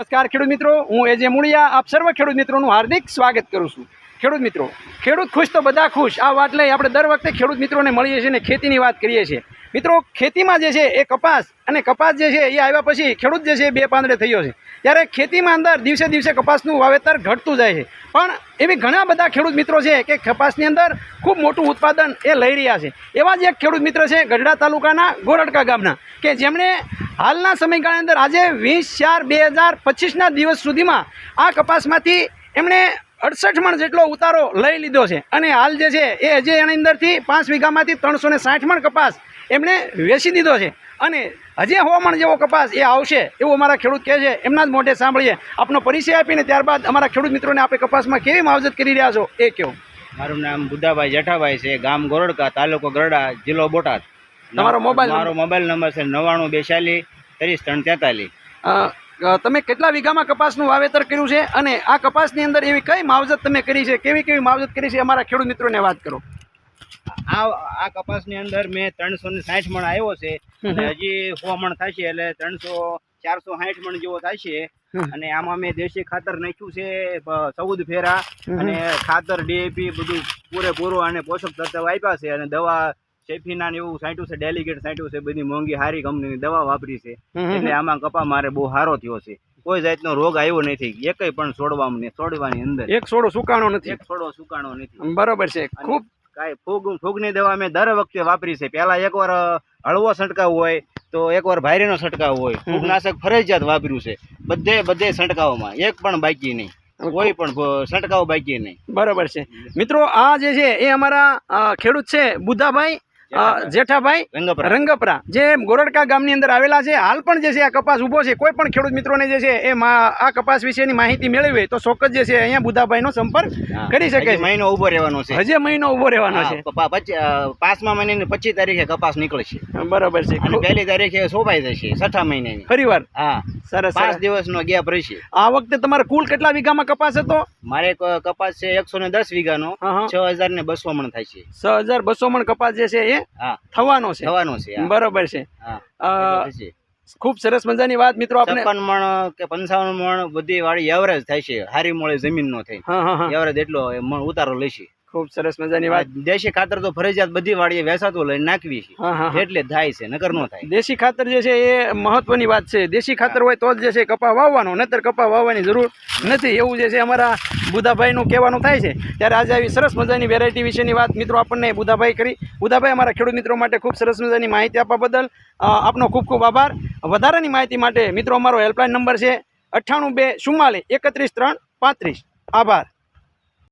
નમસ્કાર ખેડૂત મિત્રો, હું એજે મુળિયા, આપ સર્વ ખેડૂત મિત્રોનું હાર્દિક સ્વાગત કરું છું. ખેડૂત મિત્રો, ખેડૂત ખુશ તો બધા ખુશ. આ વાત લઈ આપણે દર વખતે ખેડૂત મિત્રોને મળીએ છીએ અને ખેતીની વાત કરીએ છીએ. મિત્રો, ખેતીમાં જે છે એ કપાસ અને કપાસ જે છે એ આવ્યા પછી ખેડૂત જે છે એ બે પાંદડે થયો છે. ત્યારે ખેતીમાં અંદર દિવસે દિવસે કપાસનું વાવેતર ઘટતું જાય છે. પણ એવી ઘણા બધા ખેડૂત મિત્રો છે કે કપાસની અંદર ખૂબ મોટું ઉત્પાદન એ લઈ રહ્યા છે. એવા જ એક ખેડૂત મિત્ર છે ગઢડા તાલુકાના ગોરડકા ગામના, કે જેમણે હાલના સમયગાળાની અંદર આજે વીસ ચાર બે હજાર પચીસના દિવસ સુધીમાં આ કપાસમાંથી એમણે અડસઠ મણ જેટલો ઉતારો લઈ લીધો છે. અને હાલ જે છે એ હજી એની અંદરથી પાંચ વીઘામાંથી ત્રણસો ને સાઠ મણ કપાસ એમણે વેચી દીધો છે. અને હજી સો મણ જેવો કપાસ એ આવશે એવું અમારા ખેડૂત કહે છે. એમના જ મોઢે સાંભળીએ. આપનો પરિચય આપીને ત્યારબાદ અમારા ખેડૂત મિત્રોને આપણે કપાસમાં કેવી માવજત કરી રહ્યા છો એ કહો. મારું નામ બુદ્ધાભાઈ જેઠાભાઈ છે ગામ ગોરડકા તાલુકો ગરડા જિલ્લો બોટાદ. તમારો મોબાઈલ મારો મોબાઈલ નંબર છે નવ્વાણું બેસાલી ત્રીસ ત્રણ તેતાલીસ તમે કેટલા વીઘામાં કપાસનું વાવેતર કર્યું છે? અને આ કપાસની અંદર એવી કઈ માવજત તમે કરી છે? કેવી કેવી માવજત કરી છે? અમારા ખેડૂત મિત્રોને વાત કરો. આ આ કપાસની અંદર મેં ત્રણસો ને સાઠ મણ આવ્યો છે. અને હજી સો મણ થશે એટલે ત્રણસો ચારસો સાઠ મણ જેવો થશે. અને આમાં મેં દેશી ખાતર નાખ્યું છે ચૌદ ફેરા. અને ખાતર ડીએપી બધું પૂરેપૂરું અને પોષક તત્વ આપ્યા છે અને દવા શેફીના ને એવું સાંટ્યું છે ડેલિગેટ સાંટ્યું છે બધી મોંઘી સારી કંપનીની દવા વાપરી છે. એટલે આમાં કપા મારે બહુ સારો થયો છે. કોઈ જાતનો રોગ આવ્યો નથી. એકય પણ છોડવામાં છોડવાની અંદર. એક છોડો સુકાણો નથી. એક છોડો સુકાણો નથી. બરોબર છે. ખૂબ કાંઈ ફૂગ ફૂગની દવા મેં દર વખતે વાપરી છે. પહેલા એકવાર હળવો છંટકાવ હોય તો એકવાર ભાયરીનો છંટકાવ હોય. ફૂગનાશક ફરજિયાત વાપર્યું છે. બધે બધે છંટકાવમાં. એક પણ બાકી નહીં. કોઈ પણ છંટકાવ બાકી નહીં. બરોબર છે. મિત્રો આ જે છે એ અમારા ખેડૂત છે બુદ્ધાભાઈ જેઠાભાઈ રંગપરા. જે ગોરડકા ગામની અંદર આવેલા છે હાલ પણ જે છે આ કપાસ ઊભો છે કોઈ પણ ખેડૂત મિત્રોને જે છે એ આ કપાસ વિશેની માહિતી મેળવી તો ચોક્કસ જે છે અહીંયા બુદ્ધાભાઈનો સંપર્ક કરી શકે મહિનો ઊભો રહેવાનો છે. હજી મહિનો ઊભો રહેવાનો છે. પાંચમા મહિનાની પચીસ તારીખે કપાસ નીકળશે. બરાબર છે. અને પહેલી તારીખે શોભાઈ જશે છઠ્ઠા મહિનાની. ફરીવાર? હા. સરસ પાંચ દિવસ દિવસનો ગેપ રહેશે. આ વખતે તમારે કુલ કેટલા વીઘામાં કપાસ હતો? મારે કપાસ છે એકસો ને દસ વીઘાનો. છ હજાર ને બસો મણ થાય છે. છ હજાર બસો મણ કપાસ જે છે એ? હા. થવાનો છે. થવાનો છે. બરોબર છે. ખૂબ સરસ મજાની વાત મિત્રો આપણે છપ્પન મણ કે પંચાવન મણ બધી વાળી એવરેજ થાય છે. હારી મળે જમીન નો હા એવરેજ એટલો ઉતારો લેશે. ખૂબ સરસ મજાની વાત. દેશી ખાતર તો ફરજિયાત બધી વાળી વેસાતું લઈને નાખવી છે. હા હા હા. એટલે થાય છે નકર નો થાય. દેશી ખાતર જે છે એ મહત્વની વાત છે. દેશી ખાતર હોય તો જ જે છે કપા વાવવાનો નતર કપા વાવવાની જરૂર નથી. એવું જે છે અમારા બુધાભાઈનું કહેવાનું થાય છે. ત્યારે આજે આવી સરસ મજાની વેરાયટી વિશેની વાત મિત્રો આપણને બુધાભાઈ કરી. બુધાભાઈ અમારા ખેડૂત મિત્રો માટે ખૂબ સરસ મજાની માહિતી આપવા બદલ આપનો ખૂબ ખૂબ આભાર. વધારાની માહિતી માટે મિત્રો અમારો હેલ્પલાઇન નંબર છે અઠ્ઠાણું બે ચુમ્માલીસ એકત્રીસ ત્રણ પાંત્રીસ. આભાર.